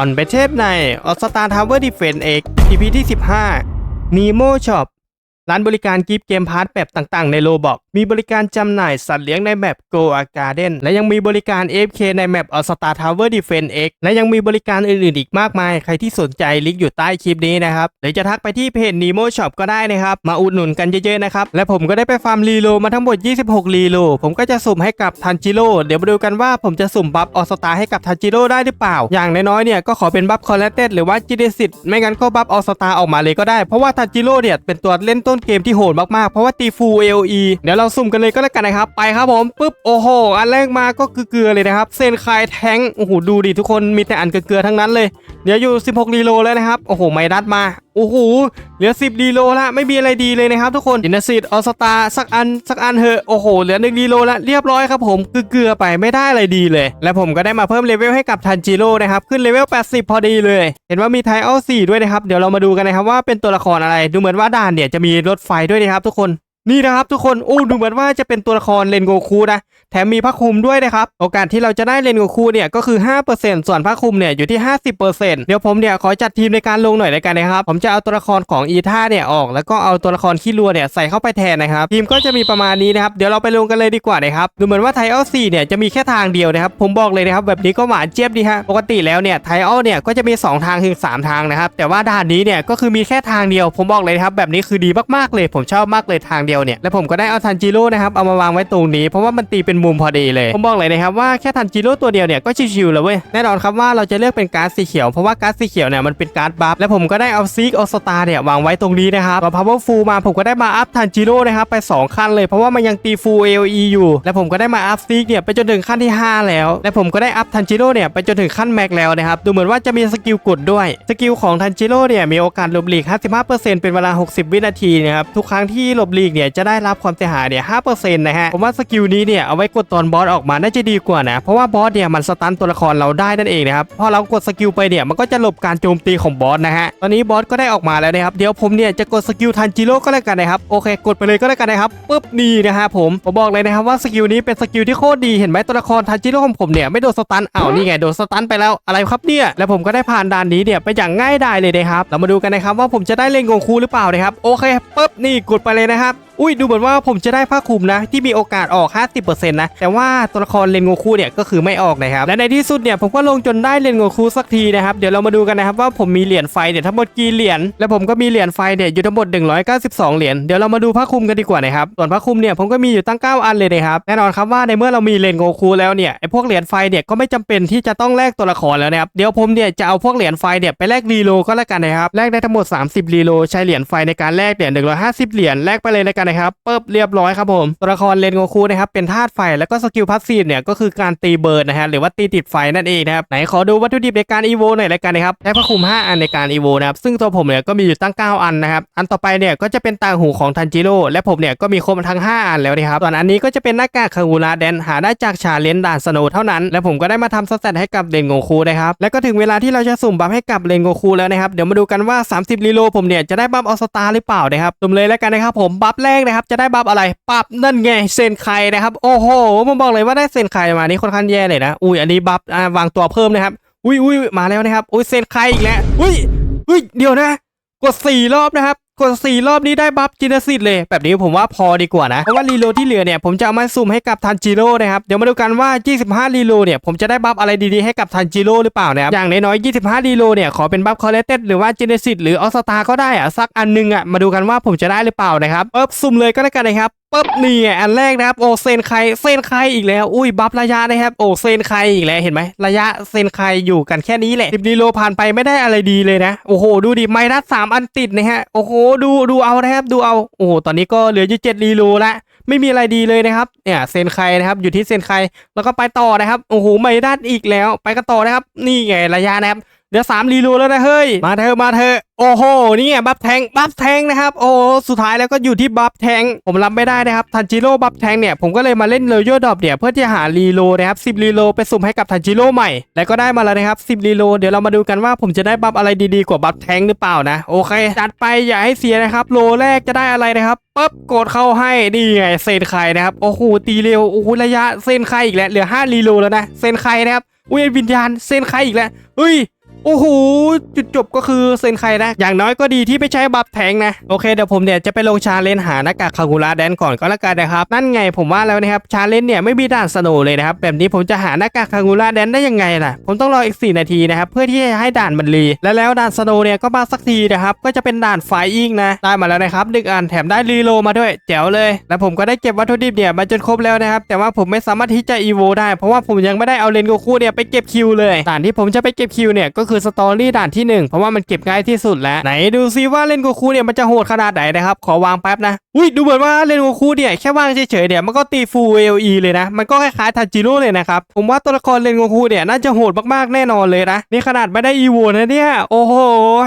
ออนเปเทปในออสตาทาวเวอร์ดิเฟนเอ็ก EP ที่ 15 Nemo Shop ร้านบริการกิฟต์เกมพาร์ทแบบต่างๆ ในโลบอกมีบริการจำหน่ายสัตว์เลี้ยงในแมป Go a Garden และยังมีบริการ AFK ในแมป a Star Tower Defense X และยังมีบริการอื่นๆอีกมากมาย ใครที่สนใจลิงก์อยู่ใต้คลิปนี้นะครับหรือจะทักไปที่เพจ Nemo Shop ก็ได้นะครับ มาอุดหนุนกันเยอะๆนะครับ และผมก็ได้ไปฟาร์มรีโลมาทั้งหมด 26 รีโลผมก็จะสุ่มให้กับทันจิโร่เดี๋ยวมาดูกันว่าผมจะสุ่มบัฟออสตาให้กับทันจิโร่ได้หรือเปล่า อย่างน้อยๆเนี่ยก็ขอเป็นบัฟคอลเลตเต็ดหรือว่าจิเดสิตไม่งั้นก็บัฟออสตาออกมาเลยก็ได้เพราะว่าทันจิโร่เนี่ยเป็นตัวเล่นต้นเกมที่โหดมากๆ เพราะว่าตีฟูเอลีเดี๋ยวเราสุ่มกันเลยก็แล้วกันนะครับ ไปครับผมปุ๊บโอ้โห อันแรกมาก็เกลือๆเลยนะครับ เซนคายแทงค์โอ้โหดูดิทุกคนมีแต่อันเกลือๆทั้งนั้นเลย เดี๋ยวอยู่ 16รีโลแล้วนะครับ โอ้โห ไม่ดัดมา โอ้โหเหลือ 10 ดีโลละไม่มีอะไรดีเลยนะครับทุกคนอินสิตออสตาสักอันสักอันเหอะโอ้โหเหลือ1ดีโลละเรียบร้อยครับผมเกลือไปไม่ได้อะไรดีเลย และผมก็ได้มาเพิ่มเลเวลให้กับทันจิโร่นะครับขึ้นเลเวล 80 พอดีเลย เห็นว่ามีไทออล4ด้วยนะครับเดี๋ยวเรามาดูกันนะครับว่าเป็นตัวละครอะไรดูเหมือนว่าด่านเนี่ยจะมีรถไฟด้วยนะครับทุกคน นี่นะครับทุกคนโอ้ดูเหมือนว่าจะเป็นตัวละครเลนโกคูนะแถมมีผ้าคลุมด้วยนะครับ โอกาสที่เราจะได้เลนโกคูเนี่ยก็คือ 5%ส่วนผ้าคลุมเนี่ยอยู่ที่ 50%เดี๋ยวผมเนี่ยขอจัดทีมในการลงหน่อยในกันนะครับ ผมจะเอาตัวละครของอีท่าเนี่ยออก แล้วก็เอาตัวละครขี้รัวเนี่ยใส่เข้าไปแทนนะครับ ทีมก็จะมีประมาณนี้นะครับ เดี๋ยวเราไปลงกันเลยดีกว่านะครับดูเหมือนว่าไทออล4เนี่ยจะมีแค่ทางเดียวนะครับ ผมบอกเลยนะครับแบบนี้ก็หวานเจี๊ยบดีฮะปกติแล้วเนี่ยไทออลเนี่ยก็จะมี 2 ทางถึง3ทางนะครับแต่ว่าด่านนี้เนี่ยก็คือมีแค่ทางเดียว ผมบอกเลยครับแบบนี้คือดีมากๆเลย ผมชอบมากเลยทางเดียวเนี่ยและผมก็ได้เอาทันจิโร่นะครับเอามาวางไว้ตรงนี้เพราะว่ามันตีเป็นมุมพอดีเลย ผมบอกเลยนะครับว่าแค่ทันจิโร่ตัวเดียวเนี่ยก็ชิวๆแล้วเว้ยแน่นอนครับว่าเราจะเลือกเป็นการ์ดสีเขียวเพราะว่าการ์ดสีเขียวเนี่ยมันเป็นการ์ดบัฟและผมก็ได้เอาซีกออสตาเนี่ยวางไว้ตรงนี้นะครับพอ powerful มาผมก็ได้มาอัพทันจิโร่นะครับไป 2 ขั้นเลยเพราะว่ามันยังตี full AOE อยู่และผมก็ได้มาอัพซีกเนี่ยไปจนถึงขั้นที่ 5 แล้ว และผมก็ได้อัพทันจิโร่เนี่ยไปจนถึงขั้นแม็กแล้วนะครับดูเหมือนว่าจะมีสกิลกดด้วยสกิลของทันจิโร่เนี่ยมีโอกาสหลบหลีก 55%เป็นเวลา 60 วินาทีนะครับทุกครั้งที่หลบหลีกเนี่ยจะได้รับความเสียหายเนี่ย5%นะฮะผมว่าสกิลนี้เนี่ยเอาไว้กดตอนบอสออกมาน่าจะดีกว่านะเพราะว่าบอสเนี่ยมันสตันตัวละครเราได้นั่นเองนะครับพอเรากดสกิลไปเนี่ยมันก็จะหลบการโจมตีของบอสนะฮะตอนนี้บอสก็ได้ออกมาแล้วนะครับเดี๋ยวผมเนี่ยจะกดสกิลทันจิโร่ก็แล้วกันนะครับโอเค กดไปเลยก็แล้วกันนะครับปึ๊บนี่นะฮะผมผมบอกเลยนะครับว่าสกิลนี้เป็นสกิลที่โคตรดีเห็นไหมตัวละครทันจิโร่ของผมเนี่ยไม่โดนสตันอ้าวนี่ไงโดนสตันไปแล้วอะไรครับเนี่ยแล้วผมก็ได้ผ่านด่านนี้เนี่ยไปอย่างง่ายดายเลยนะครับเรามาดูกันนะครับว่าผมจะได้เล่นงงคูหรือเปล่านะครับโอเคปึ๊บนี่กดไปเลยนะครับ อุ้ยดูเหมือนว่าผมจะได้ผ้าคลุมนะ ที่มีโอกาสออก 50%นะแต่ว่าตัวละครเลนโงคูเนี่ยก็คือไม่ออกนะครับและในที่สุดเนี่ยผมก็ลงจนได้เลนโงคูสักทีนะครับเดี๋ยวเรามาดูกันนะครับว่าผมมีเหรียญไฟเนี่ยทั้งหมดกี่เหรียญและผมก็มีเหรียญไฟเนี่ยอยู่ทั้งหมด 192 เหรียญเดี๋ยวเรามาดูผ้าคลุมกันดีกว่านะครับส่วนผ้าคลุมเนี่ยผมก็มีอยู่ตั้ง 9 อันเลยนะครับแน่นอนครับว่าในเมื่อเรามีเลนโงคูแล้วเนี่ยไอพวกเหรียญไฟเนี่ยก็ไม่จำเป็นที่จะต้องแลกตัวละครแล้วนะครับเดี๋ยวผมเนี่ยจะเอาพวกเหรียญไฟเนี่ยไปแลกรีโลก็แล้วกันนะครับแลกได้ทั้งหมด 30รีโลใช้เหรียญไฟในการแลกเนี่ย150 เหรียญแลกไปเลยแล้วกันนะครับปึ๊บเรียบร้อยครับผมตัวละครเลนโงคูนะครับเป็นธาตุไฟแล้วก็สกิลพาสซีฟเนี่ยก็คือการตีเบิร์ดนะฮะหรือว่าตีติดไฟนั่นเองนะครับไหนขอดูวัตถุดิบในการอีโวหน่อยล้วกันนะครับได้พระคุม 5 อันในการอีโวนะครับซึ่งตัวผมเนี่ยก็มีอยู่ตั้ง 9 อันนะครับอันต่อไปเนี่ยก็จะเป็นต่างหูของทันจิโร่และผมเนี่ยก็มีครบทั้ง 5 อันแล้วนะครับส่วนอันนี้ก็จะเป็นหน้ากากคางูราแดนหาได้จากชาเลนด่านสโนว์เท่านั้น และผมก็ได้มาทำสแตทให้กับเลนโงคูนะครับและก็ถึงเวลาที่เราจะสุ่มบัฟให้กับเลนโงคูแล้วนะครับเดี๋ยวมาดูกันว่า 30ลีโลผมเนี่ยจะได้บัฟออสตาหรือเปล่านะครับสุ่มเลยแล้วกันนะครับผมบัฟแรกนะครับจะได้บัฟอะไรปับนั่นไงเซนไคนะครับโอ้โหผมบอกเลยว่าได้เซนไคมานี่ค่อนข้างแย่เลยนะอุ้ยอันนี้บัฟอ่าวางตัวเพิ่มนะครับอุ้ยอุ้ยมาแล้วนะครับอุ้ยเซนไคอีกแล้วอุ้ยอุ้ยเดี๋ยวนะกด4รอบนะครับ กด4รอบนี้ได้บัฟจินสิตเลย แบบนี้ผมว่าพอดีกว่านะ เพราะว่ารีโลที่เหลือเนี่ยผมจะเอามาสุ่มให้กับทันจิโร่นะครับ เดี๋ยวมาดูกันว่า 25รีโหลเนี่ยผมจะได้บัฟอะไรดีๆให้กับทันจิโร่หรือเปล่านะครับ อย่างน้อยๆ25รีโหลเนี่ยขอเป็นบัฟคอเลเต็ดหรือว่าจินสิตหรือออสตาก็ได้อะสักอันนึงอะมาดูกันว่าผมจะได้หรือเปล่านะครับเอ๊บสุ่มเลยก็แล้วกันนะครับปึ๊บนี่ไงอันแรกนะครับโอเซนไคเซนไคอีกแล้วอุ้ยบัฟระยะนะครับโอเซนไคอีกแล้วเห็นไหมระยะเซนไคอยู่กันแค่นี้แหละ10รีโลผ่านไปไม่ได้อะไรดีเลยนะโอ้โหดูดิไมนัสสามอันติดนะฮะโอ้โหดูดูเอานะครับดูเอาโอ้โหตอนนี้ก็เหลืออยู่เจ็ดรีโลละไม่มีอะไรดีเลยนะครับเนี่ยเซนไคนะครับอยู่ที่เซนไคแล้วก็ไปต่อนะครับโอ้โหไมนัสอีกแล้ว ไปกันต่อนะครับ นี่ไงระยะนะครับ เดี๋ยวสามรีโลแล้วนะเฮ้ย มาเถอมาเถอโอ้โห นี่ไงบัฟแทงบัฟแทงนะครับ โอ้สุดท้ายแล้วก็อยู่ที่บัฟแทงผมรับไม่ได้นะครับ ทันจิโร่บัฟแทงเนี่ย ผมก็เลยมาเล่นเลโยดอปเนี่ย เพื่อที่จะหารีโลนะครับสิบรีโลไปสุ่มให้กับทันจิโร่ใหม่ แล้วก็ได้มาแล้วนะครับสิบรีโลเดี๋ยวเรามาดูกันว่าผมจะได้บัฟอะไรดีๆกว่าบัฟแทงหรือเปล่านะ โอเค จัดไปอย่าให้เสียนะครับ โลแรกจะได้อะไรนะครับปุ๊บกดเข้าให้ นี่ไงเซนไคนะครับ โอ้โห ตีเร็ว โอ้โห ระยะเซนไคอีกแล้ว เหลือห้ารีโลแล้วนะ เซนไคนะครับ อุ้ยวิญญาณเซนไคอีกแล้วเฮ้ย โอ้โหจุดจบก็คือเซนไคนะอย่างน้อยก็ดีที่ไม่ใช้บัฟแทงนะโอเคเดี๋ยวผมเนี่ยจะไปลงชาเลนหาหน้ากากคากุระแดนก่อนก็แล้วกันนะครับนั่นไงผมว่าแล้วนะครับชาเลนเนี่ยไม่มีด่านสโนเลยนะครับแบบนี้ผมจะหาหน้ากากคากุระแดนได้ยังไงล่ะผมต้องรออีก 4 นาทีนะครับเพื่อที่จะให้ด่านมันรีและแล้วด่านสโนเนี่ยก็มาสักทีนะครับก็จะเป็นด่านไฟอิงนะได้มาแล้วนะครับหนึ่งอันแถมได้รีโลมาด้วยแจ๋วเลย และผมก็ได้เก็บวัตถุดิบเนี่ยมาจนครบแล้วนะครับแต่ว่าผมไม่สามารถที่จะอีโวได้เพราะว่าผมยังไม่ได้เอาเลนโกคูเนี่ยไปเก็บคิวเลยด่านที่ผมจะไปเก็บคิวเนี่ยก็คือสตอรี่ด่านที่หนึ่งเพราะว่ามันเก็บง่ายที่สุดแล้ว ไหนดูซิว่าเล่นโกคูเนี่ยมันจะโหดขนาดไหนนะครับ ขอวางแป๊บนะ อุ้ยดูเหมือนว่าเล่นโกคูเนี่ยแค่วางเฉยๆเนี่ยมันก็ตีฟูลเอลีเลยนะ มันก็คล้ายๆทันจิโร่เลยนะครับ ผมว่าตัวละครเล่นโกคูเนี่ยน่าจะโหดมากๆแน่นอนเลยนะ นี่ขนาดไม่ได้อีโวนะเนี่ย โอ้โห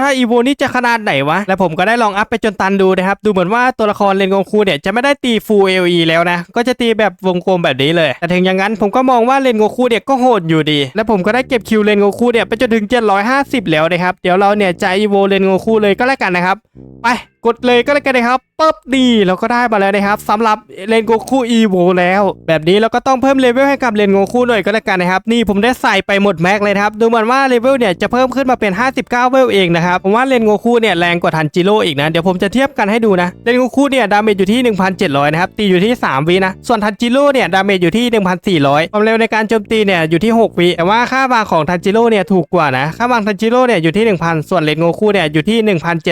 ถ้าอีโวนี่จะขนาดไหนวะ และผมก็ได้ลองอัพไปจนตันดูนะครับ ดูเหมือนว่าตัวละครเลนโกคูเนี่ยจะไม่ได้ตีฟูลเอลีแล้วนะ ก็จะตีแบบวงกลมแบบนี้เลย แต่ถึงอย่างนั้นผมก็มองว่าเลนโกคูเนี่ยก็โหดอยู่ดี และผมก็ได้เก็บคิวเลนโกคูเนี่ยไปจนถึง150 แล้วนะครับ เดี๋ยวเราเนี่ยจะอีโวเลนโงคูเลยก็แล้วกันนะครับ ไป กดเลยก็แล้วกันนะครับปุ๊บดีเราก็ได้มาแล้วนะครับสำหรับเลนโกคูอีโวแล้ว แบบนี้เราก็ต้องเพิ่มเลเวลให้กับเลนโกคูหน่อยก็แล้วกันนะครับ นี่ผมได้ใส่ไปหมดแม็กเลยครับดูเหมือนว่าเลเวลเนี่ยจะเพิ่มขึ้นมาเป็น 59 เวลเองนะครับผมว่าเลนโกคูเนี่ยแรงกว่าทันจิโร่อีกนะเดี๋ยวผมจะเทียบกันให้ดูนะเลนโกคูเนี่ยดาเมจอยู่ที่ 1,700 นะครับตีอยู่ที่ 3วินะส่วนทันจิโร่เนี่ยดาเมจอยู่ที่ 1,400 ความเร็วในการโจมตีเนี่ยอยู่ที่ 6วิแต่ว่าค่าวางของทันจิโร่เนี่ยถูกกว่านะค่าวางทันจิโร่เนี่ยอยู่ที่ 1,000 ส่วนเลนโกคูเนี่ยอยู่ที่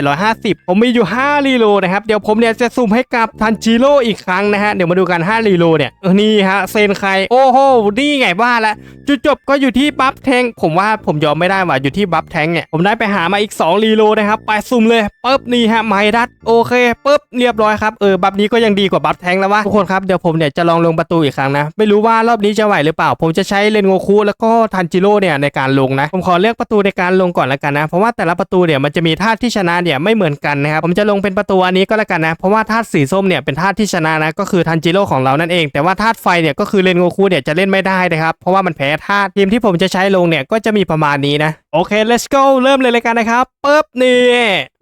1,750 ผมมีอยู่5รีโลนะครับเดี๋ยวผมเนี่ยจะซูมให้กับทันจิโร่อีกครั้งนะฮะเดี๋ยวมาดูกัน5รีโลเนี่ยนี่ฮะเซนไคโอ้โหนี่ไงว่าละจุดจบก็อยู่ที่บัฟแทงผมว่าผมยอมไม่ได้ว่ะอยู่ที่บัฟแทงเนี่ยผมได้ไปหามาอีก 2 รีโลนะครับไปซุ่มเลยปุ๊บนี่ฮะไมดัตโอเคปุ๊บเรียบร้อยครับเออบัฟนี้ก็ยังดีกว่าบัฟแทงแล้ววะทุกคนครับเดี๋ยวผมเนี่ยจะลองลงประตูอีกครั้งนะ ไม่รู้ว่ารอบนี้จะไหวหรือเปล่า ผมจะใช้เลนโงคุแล้วก็ทันจิโร่เนี่ยในการลงนะ ผมขอเลือกประตูในการลงก่อนแล้วกันนะ เพราะว่าแต่ละประตูเนี่ยมันจะมีธาที่ชนะเนี่ยไม่เหมือนกันนะครับผมจะลงเป็นประตูอันนี้ก็แล้วกันนะ เพราะว่าธาตุสีส้มเนี่ยเป็นธาตุที่ชนะนะก็คือทันจิโร่ของเรานั่นเอง แต่ว่าธาตุไฟเนี่ยก็คือเลนโงคุเนี่ยจะเล่นไม่ได้นะครับเพราะว่ามันแพ้ธาตุทีมที่ผมจะใช้ลงเนี่ยก็จะมีประมาณนี้นะโอเค let's go เริ่มเลยเลยกันนะครับปึ๊บนี่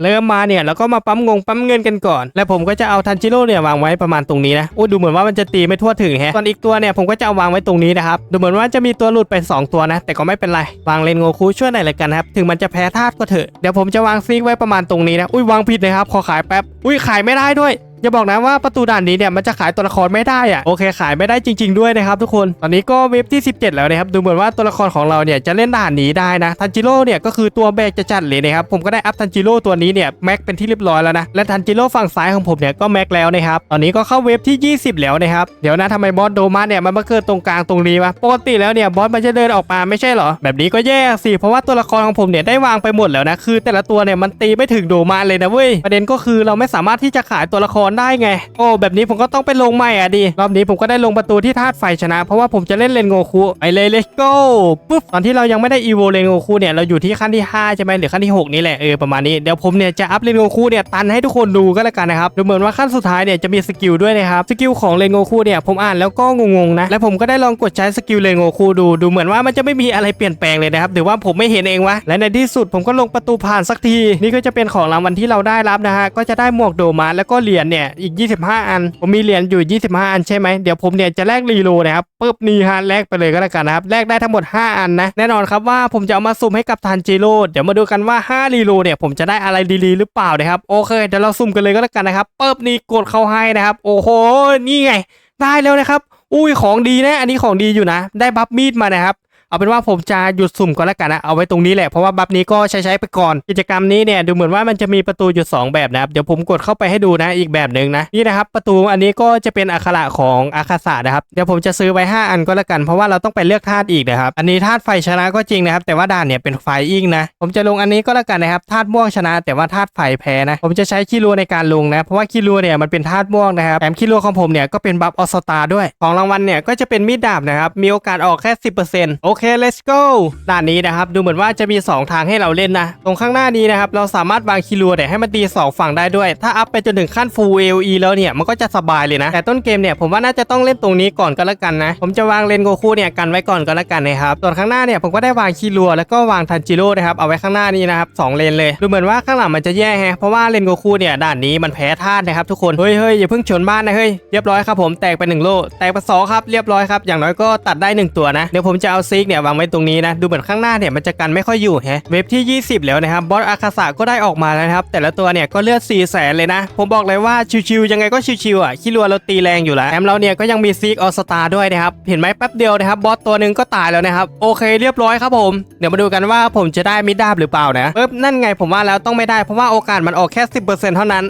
เริ่มมาเนี่ยแล้วก็มาปั๊มงงปั๊มเงินกันก่อน และผมก็จะเอาทันจิโร่เนี่ยวางไว้ประมาณตรงนี้นะโอ้ดูเหมือนว่ามันจะตีไม่ทั่วถึงแฮะส่วนอีกตัวเนี่ยผมก็จะเอาวางไว้ตรงนี้นะครับดูเหมือนว่าจะมีตัวหลุดไป 2 ตัวนะ แต่ก็ไม่เป็นไรวางเลนโงคูช่วยหน่อยเลยกันนะครับถึงมันจะแพ้ธาตุก็เถอะเดี๋ยวผมจะวางซิกไว้ประมาณตรงนี้นะอุ้ยวางผิดนะครับขอขายแป๊บอุ้ยขายไม่ได้ด้วย อย่าบอกนะว่าประตูด่านนี้เนี่ยมันจะขายตัวละครไม่ได้อะโอเคขายไม่ได้จริง ๆด้วยนะครับทุกคนตอนนี้ก็เว็บที่ 17 แล้วนะครับดูเหมือนว่าตัวละครของเราเนี่ยจะเล่นด่านนี้ได้นะทันจิโร่เนี่ยก็คือตัวแบกจะจัดเลยนะครับผมก็ได้อัพทันจิโร่ตัวนี้เนี่ยแม็กเป็นที่เรียบร้อยแล้วนะและทันจิโร่ฝั่งซ้ายของผมเนี่ยก็แม็กแล้วนะครับตอนนี้ก็เข้าเว็บที่ 20 แล้วนะครับเดี๋ยวนะทำไมบอสโดมาเนี่ยมันมาเกิดตรงกลางตรงนี้วะปกติแล้วเนี่ยบอสมันจะเดินออกมาไม่ใช่เหรอ แบบนี้ก็แย่สิเพราะว่าตัวละครของผมเนี่ยได้วางไปหมดแล้วนะคือ แต่ละตัวเนี่ยมันตีไม่ถึงโดมาเลยนะเว้ยประเด็นก็คือเราไม่สามารถที่จะขายตัวละครได้ไง โอ้แบบนี้ผมก็ต้องไปลงใหม่อะดิรอบนี้ผมก็ได้ลงประตูที่ธาตุไฟชนะ เพราะว่าผมจะเล่นเลนโงคุไปเลย let's go ปุ๊บตอนที่เรายังไม่ได้อีโวเลนโงคุเนี่ยเราอยู่ที่ขั้นที่5ใช่ไหมหรือขั้นที่ 6 นี่แหละเออประมาณนี้เดี๋ยวผมเนี่ยจะอัพเลนโงคุเนี่ยตันให้ทุกคนดูก็แล้วกันนะครับดูเหมือนว่าขั้นสุดท้ายเนี่ยจะมีสกิลด้วยนะครับสกิลของเลนโงคุเนี่ยผมอ่านแล้วก็งงๆนะและผมก็ได้ลองกดใช้สกิลเลนโงคุดูดูเหมือนว่ามันจะไม่มีอะไรเปลี่ยนแปลงเลยนะครับหรือว่าผมไม่เห็นเองวะและในที่สุดผมก็ลงประตูผ่านสักทีนี่ก็จะเป็นของรางวัลที่เราได้รับนะฮะก็จะได้หมวกโดมาแล้วก็เหรียญเนี่ยอีก 25 อัน ผมมีเหรียญอยู่ 25 อันใช่ไหมเดี๋ยวผมเนี่ยจะแลกรีโลนะครับปุ๊บนี่ฮะแลกไปเลยก็แล้วกันนะครับแลกได้ทั้งหมด 5 อันนะแน่นอนครับว่าผมจะเอามาซุ่มให้กับทันจิโร่เดี๋ยวมาดูกันว่า 5 รีโลเนี่ยผมจะได้อะไรดีๆหรือเปล่านะครับโอเคเดี๋ยวเราซุ่มกันเลยก็แล้วกันนะครับปุ๊บนี่กดเข้าให้นะครับ โอ้โหนี่ไง ได้แล้วนะครับ อุ้ยของดีนะ อันนี้ของดีอยู่นะ ได้บัฟมีดมานะครับ เอาเป็นว่าผมจะหยุดสุ่มก็แล้วกันนะ เอาไว้ตรงนี้แหละ เพราะว่าบัฟนี้ก็ใช้ใช้ไปก่อน กิจกรรมนี้เนี่ยดูเหมือนว่ามันจะมีประตูอยู่ 2 แบบนะครับ เดี๋ยวผมกดเข้าไปให้ดูนะอีกแบบหนึ่งนะ นี่นะครับ ประตูอันนี้ก็จะเป็นอักขระของอาคาสะนะครับ เดี๋ยวผมจะซื้อไว้ 5 อันก็แล้วกัน เพราะว่าเราต้องไปเลือกธาตุอีกนะครับ อันนี้ธาตุไฟชนะก็จริงนะครับ แต่ว่าด่านเนี่ยเป็นไฟอิงนะ ผมจะลงอันนี้ก็แล้วกันนะครับ ธาตุม่วงชนะ แต่ว่าธาตุไฟแพ้นะ ผมจะใช้คิรัวในการลงนะ เพราะว่าคิรัวเนี่ยมันเป็นธาตุม่วงนะครับแถมคิรัวของผมเนี่ยก็เป็นบัฟออสตาด้วย ของรางวัลเนี่ยก็จะเป็นมีดดาบนะครับ มีโอกาสออกแค่ 10%โอเค let's go ด่านนี้นะครับดูเหมือนว่าจะมี 2 ทางให้เราเล่นนะ ตรงข้างหน้านี้นะครับเราสามารถวางคิรัวเนี่ยให้มันตีสองฝั่งได้ด้วย ถ้าอัพไปจนถึงขั้น full AOE แล้วเนี่ยมันก็จะสบายเลยนะ แต่ต้นเกมเนี่ยผมว่าน่าจะต้องเล่นตรงนี้ก่อนก็แล้วกันนะ ผมจะวางเลนโกคูเนี่ยกันไว้ก่อนก็แล้วกันนะครับส่วนข้างหน้าเนี่ยผมก็ได้วางคิรัวแล้วก็วางทันจิโร่นะครับเอาไว้ข้างหน้านี้นะครับสองเลนเลยดูเหมือนว่าข้างหลังมันจะแย่แฮะเพราะว่าเลนโกคูเนี่ยด่านนี้มันแพ้ธาตุนะครับทุกคนเฮ้ยเฮ้ยอย่าเพิ่งชนบ้านนะเฮ้ยเรียบร้อยครับผมแตกไปหนึ่งโลแตกไปสองครับเรียบร้อยครับอย่างน้อยก็ตัดได้หนึ่งตัวนะเดี๋ยวผมจะเอาซิกกเนี่ยวางไว้ตรงนี้นะดูเหมือนข้างหน้าเนี่ยมันจะกันไม่ค่อยอยู่แฮะเว็บที่ 20 แล้วนะครับบอสอาคาสะก็ได้ออกมาแล้วนะครับแต่ละตัวเนี่ยก็เลือด4แสนเลยนะ ผมบอกเลยว่าชิวๆยังไงก็ชิวๆอะขี้รัวเราตีแรงอยู่แล้วแถมเราเนี่ยก็ยังมีซีกออสตาด้วยนะครับเห็นไหมแป๊บเดียวนะครับบอสตัวหนึ่งก็ตายแล้วนะครับโอเคเรียบร้อยครับผมเดี๋ยวมาดูกันว่าผมจะได้มิดดาบหรือเปล่านะเอ๊บนั่นไงผมว่าแล้วต้องไม่ได้เพราะว่าโอกาสมันออกแค่ 10%เท่านั้น